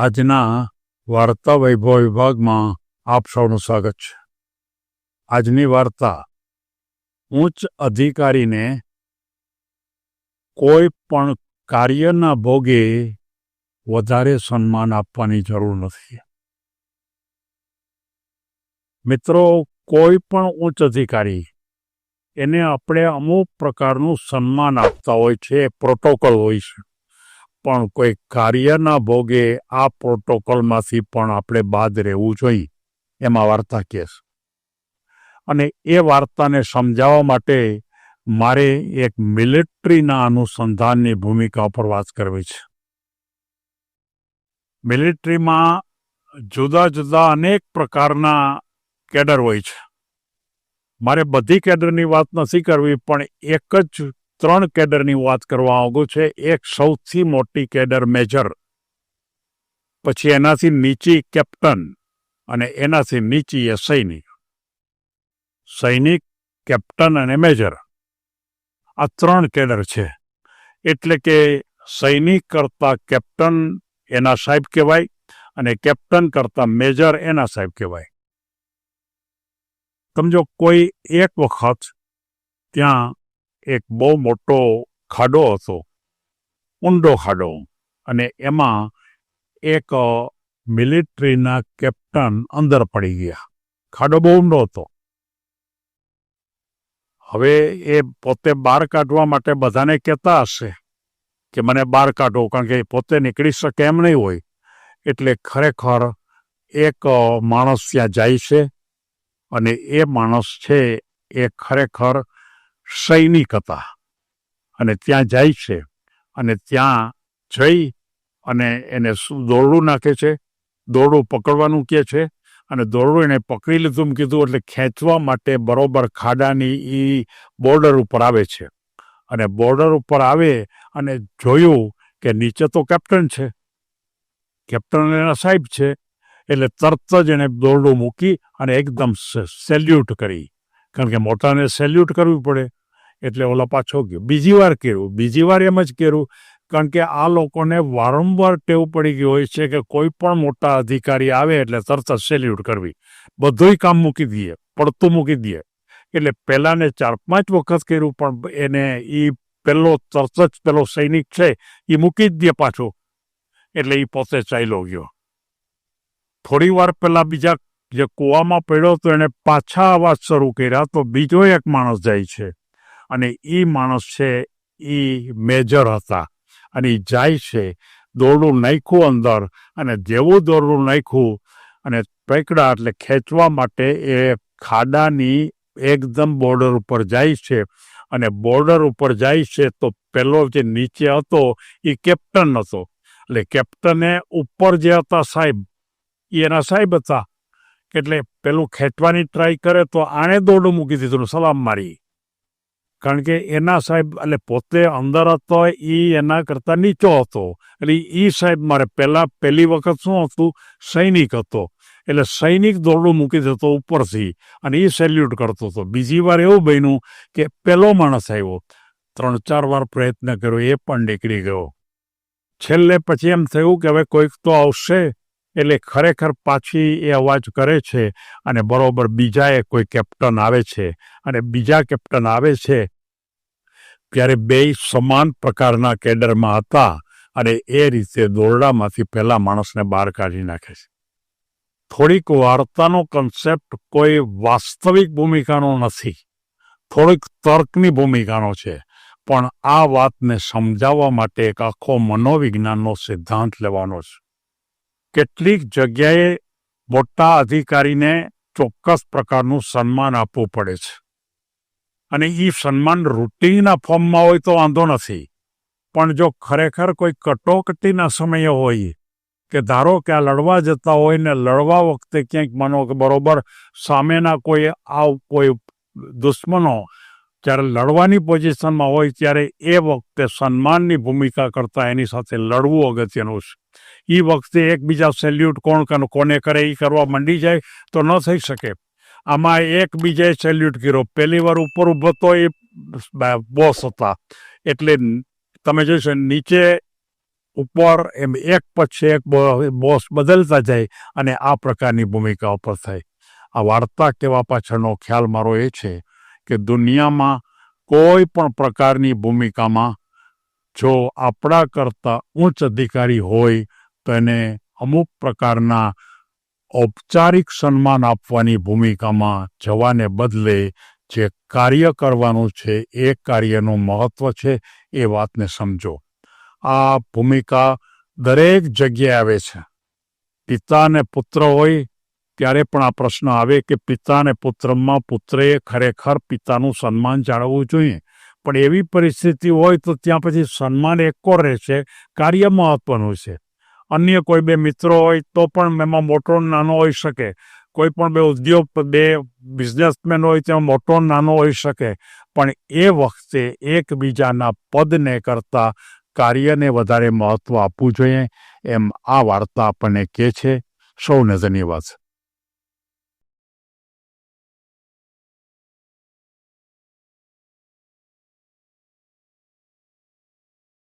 આજના વાર્તા વૈભવ વિભાગમાં આપ સૌનું સ્વાગત છે. આજની વાર્તા, ઉચ્ચ અધિકારીને કોઈ પણ કાર્યના ભોગે વધારે સન્માન આપવાની જરૂર નથી. મિત્રો, કોઈ પણ ઉચ્ચ અધિકારી એને આપણે અમુક પ્રકારનું સન્માન આપતા હોય છે, પ્રોટોકોલ હોય છે. પણ કોઈ કાર્યના ભોગે આ પ્રોટોકોલમાંથી પણ આપણે બાદ રહેવું જોઈએ. એમાં વાર્તા કેસ અને એ વાર્તાને સમજાવવા માટે મારે એક મિલિટરીના અનુસંધાનની ભૂમિકા પર વાત કરવી છે. મિલિટરીમાં જુદા જુદા અનેક પ્રકારના કેડર હોય છે. મારે બધી કેડરની વાત નથી કરવી, પણ એક જ ત્રણ કેડરની વાત કરવા માંગુ છે. એક સૌથી મોટી કેડર મેજર, પછી એનાથી નીચી કેપ્ટન અને એનાથી નીચી એ સૈનિક. સૈનિક, કેપ્ટન અને મેજર. આ ત્રણ કેડર છે. એટલે કે સૈનિક કરતા કેપ્ટન એના સાહેબ કહેવાય અને કેપ્ટન કરતા મેજર એના સાહેબ કહેવાય. સમજો કોઈ એક વખત ત્યાં એક બહુ મોટો ખાડો હતો, ઊંડો ખાડો. અને એમાં એક મિલિટરીના કેપ્ટન અંદર પડી ગયા. ખાડો બહુ ઊંડો હતો. હવે એ પોતે બહાર કાઢવા માટે બધાને કહેતા હશે કે મને બહાર કાઢો, કારણ કે પોતે નીકળી શકે એમ નહીં હોય. એટલે ખરેખર એક માણસ ત્યાં જાય છે. અને એ માણસ છે એ ખરેખર સૈનિક હતા. અને ત્યાં જાય છે અને ત્યાં જઈ અને એને શું દોરડું નાખે છે. દોરડું પકડવાનું કહે છે અને દોરડું એને પકડી લીધું કીધું એટલે ખેંચવા માટે બરોબર ખાડાની એ બોર્ડર ઉપર આવે છે. અને બોર્ડર ઉપર આવે અને જોયું કે નીચે તો કેપ્ટન છે. કેપ્ટન એના સાહેબ છે. એટલે તરત જ એને દોરડું મૂકી અને એકદમ સેલ્યુટ કરી. કારણ કે મોટાને સેલ્યુટ કરવી પડે. એટલે ઓલા પાછો ગયો. બીજી વાર કર્યું. બીજી વાર એમ જ કર્યું, કારણ કે આ લોકોને વારંવાર ટેવ પડી ગઈ હોય છે કે કોઈ પણ મોટા અધિકારી આવે એટલે તરત જ સેલ્યુટ કરવી. બધુંય કામ મૂકી દઈએ, પડતું મૂકી દઈએ. એટલે પહેલાંને ચાર પાંચ વખત કર્યું, પણ એને એ પેલો તરત જ પેલો સૈનિક છે એ મૂકી જ દે પાછો. એટલે એ પોતે ચાલ્યો ગયો. થોડી વાર પહેલાં બીજા જે કૂવામાં પડ્યો તો એણે પાછા અવાજ શરૂ કર્યા, તો બીજો એક માણસ જાય છે. અને એ માણસ છે એ મેજર હતા. અને એ જાય છે, દોરડું નાખ્યું અંદર અને જેવું દોરડું નાખ્યું અને પેકડા એટલે ખેંચવા માટે એ ખાડાની એકદમ બોર્ડર ઉપર જાય છે. અને બોર્ડર ઉપર જાય છે તો પેલો જે નીચે હતો એ કેપ્ટન હતો. એટલે કેપ્ટને ઉપર જે હતા સાહેબ એ એના સાહેબ હતા. એટલે પેલું ખેંચવાની ટ્રાય કરે તો આણે દોરડું મૂકી દીધું સલામ મારી. કારણ કે એના સાહેબ, એટલે પોતે અંદર હતો એ એના કરતાં નીચો હતો. એટલે એ સાહેબ મારે પહેલા, પહેલી વખત શું હતું? સૈનિક હતો. એટલે સૈનિક દોરડું મૂકી દેતો ઉપરથી અને એ સેલ્યુટ કરતો હતો. બીજી વાર એવું બન્યું કે પહેલો માણસ આવ્યો. ત્રણ, ચાર વાર પ્રયત્ન કર્યો, એ પણ નીકળી ગયો. છેલ્લે પછી એમ થયું કે હવે કોઈક તો આવશે. એટલે ખરેખર પાછી એ અવાજ કરે છે અને બરાબર બીજાએ કોઈ કેપ્ટન આવે છે અને બીજા કેપ્ટન આવે છે ત્યારે બે સમાન પ્રકારના કેડરમાં હતા અને એ રીતે દોરડામાંથી પહેલાં માણસને બહાર કાઢી નાખે છે. થોડીક વાર્તાનો કન્સેપ્ટ કોઈ વાસ્તવિક ભૂમિકાનો નથી. થોડીક તર્કની ભૂમિકાનો છે. પણ આ વાતને સમજાવવા માટે એક આખો મનોવિજ્ઞાનનો સિદ્ધાંત લેવાનો છે. કેટલીક જગ્યાએ મોટા અધિકારીને ચોક્કસ પ્રકારનું સન્માન આપવું પડે છે. અને એ સન્માન રૂટીનના ફોર્મમાં હોય તો વાંધો નથી. પણ જો ખરેખર કોઈ કટોકટીના સમયે હોય કે ધારો કે આ લડવા જતા હોય ને લડવા વખતે ક્યાંક માનો કે બરોબર સામેના કોઈ આવ કોઈ દુશ્મનો જ્યારે લડવાની પોઝિશનમાં હોય ત્યારે એ વખતે સન્માનની ભૂમિકા કરતા એની સાથે લડવું અગત્યનું છે. એ વખતે એકબીજા સેલ્યુટ કોણ કન- કરે એ કરવા માંડી જાય તો ન થઈ શકે. આમાં એકબીજાએ સેલ્યુટ કર્યો. પહેલી વાર ઉપર ઊભો તો એ બોસ હતા. એટલે તમે જોઈશો નીચે ઉપર એમ એક પછી એક બોસ બદલતા જાય અને આ પ્રકારની ભૂમિકા ઉપર થાય. આ વાર્તા કહેવા પાછળનો ખ્યાલ મારો એ છે કે દુનિયામાં કોઈ પણ પ્રકારની ભૂમિકામાં જો આપણા કરતાં ઉચ્ચ અધિકારી હોય, તો એને અમુક પ્રકારના ઔપચારિક સન્માન આપવાની ભૂમિકામાં જવાને બદલે જે કાર્ય કરવાનું છે, એ કાર્યનું મહત્વ છે, એ વાતને સમજો. આ ભૂમિકા દરેક જગ્યાએ આવે છે. પિતા અને પુત્ર હોય ત્યારે પણ આ પ્રશ્ન આવે કે પિતા અને પુત્રમાં પુત્રએ ખરેખર પિતાનું સન્માન જાળવવું જોઈએ. પણ એવી પરિસ્થિતિ હોય તો ત્યાં પછી સન્માન એકો રહેશે, કાર્ય મહત્વનું છે અન્ય કોઈ બે મિત્રો હોય તો પણ એમાં મોટો નાનો હોઈ શકે. કોઈ પણ બે ઉદ્યોગ, બે બિઝનેસમેન હોય ત્યાં મોટો નાનો હોઈ શકે. પણ એ વખતે એકબીજાના પદને કરતાં કાર્યને વધારે મહત્વ આપવું જોઈએ એમ આ વાર્તા આપણને કહે છે. સૌને ધન્યવાદ.